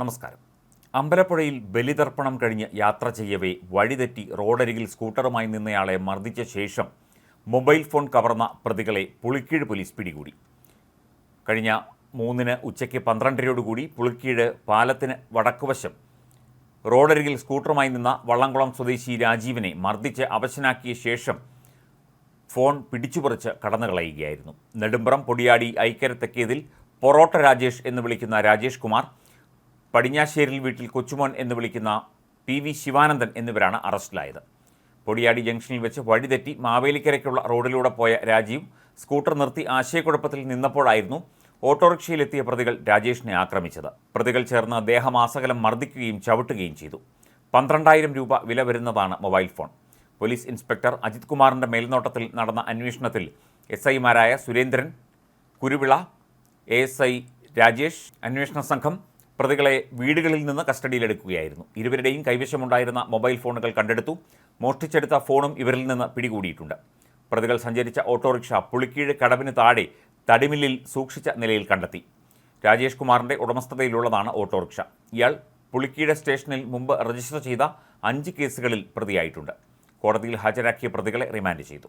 നമസ്കാരം. അമ്പലപ്പുഴയിൽ ബലിതർപ്പണം കഴിഞ്ഞ് യാത്ര ചെയ്യവേ വഴിതെറ്റി റോഡരികിൽ സ്കൂട്ടറുമായി നിന്നയാളെ മർദ്ദിച്ച ശേഷം മൊബൈൽ ഫോൺ കവർന്ന പ്രതികളെ പുളിക്കീഴ് പോലീസ് പിടികൂടി. കഴിഞ്ഞ മൂന്നിന് ഉച്ചയ്ക്ക് പന്ത്രണ്ടരയോടുകൂടി പുളിക്കീഴ് പാലത്തിന് വടക്കുവശം റോഡരികിൽ സ്കൂട്ടറുമായി നിന്ന വള്ളംകുളം സ്വദേശി രാജീവിനെ മർദ്ദിച്ച് അവശനാക്കിയ ശേഷം ഫോൺ പിടിച്ചുപറിച്ച് കടന്നുകളയുകയായിരുന്നു. നെടുമ്പ്രം പൊടിയാടി ഐക്കര പൊറോട്ട രാജേഷ് എന്ന് വിളിക്കുന്ന രാജേഷ് കുമാർ പടിഞ്ഞാശ്ശേരിൽ വീട്ടിൽ കൊച്ചുമോൻ എന്ന് വിളിക്കുന്ന പി വി ശിവാനന്ദൻ എന്നിവരാണ് അറസ്റ്റിലായത്. പൊടിയാടി ജംഗ്ഷനിൽ വെച്ച് വഴിതെറ്റി മാവേലിക്കരയ്ക്കുള്ള റോഡിലൂടെ പോയ രാജീവ് സ്കൂട്ടർ നിർത്തി ആശയക്കുഴപ്പത്തിൽ നിന്നപ്പോഴായിരുന്നു ഓട്ടോറിക്ഷയിലെത്തിയ പ്രതികൾ രാജേഷിനെ ആക്രമിച്ചത്. പ്രതികൾ ചേർന്ന് ദേഹമാസകലം മർദ്ദിക്കുകയും ചവിട്ടുകയും ചെയ്തു. പന്ത്രണ്ടായിരം രൂപ വില വരുന്നതാണ് mobile phone. Police inspector Ajith കുമാറിന്റെ മേൽനോട്ടത്തിൽ നടന്ന അന്വേഷണത്തിൽ എസ് ഐമാരായ Surendran Kuruvila A S I Rajesh അന്വേഷണ സംഘം പ്രതികളെ വീടുകളിൽ നിന്ന് കസ്റ്റഡിയിലെടുക്കുകയായിരുന്നു. ഇരുവരുടെയും കൈവശമുണ്ടായിരുന്ന മൊബൈൽ ഫോണുകൾ കണ്ടെടുത്തു. മോഷ്ടിച്ചെടുത്ത ഫോണും ഇവരിൽ നിന്ന് പിടികൂടിയിട്ടുണ്ട്. പ്രതികൾ സഞ്ചരിച്ച ഓട്ടോറിക്ഷ പുളിക്കീഴ് കടവിന് താഴെ തടിമില്ലിൽ സൂക്ഷിച്ച നിലയിൽ കണ്ടെത്തി. രാജേഷ് കുമാറിന്റെ ഉടമസ്ഥതയിലുള്ളതാണ് ഓട്ടോറിക്ഷ. ഇയാൾ പുളിക്കീഴ് സ്റ്റേഷനിൽ മുമ്പ് രജിസ്റ്റർ ചെയ്ത അഞ്ച് കേസുകളിൽ പ്രതിയായിട്ടുണ്ട്. കോടതിയിൽ ഹാജരാക്കിയ പ്രതികളെ റിമാൻഡ് ചെയ്തു.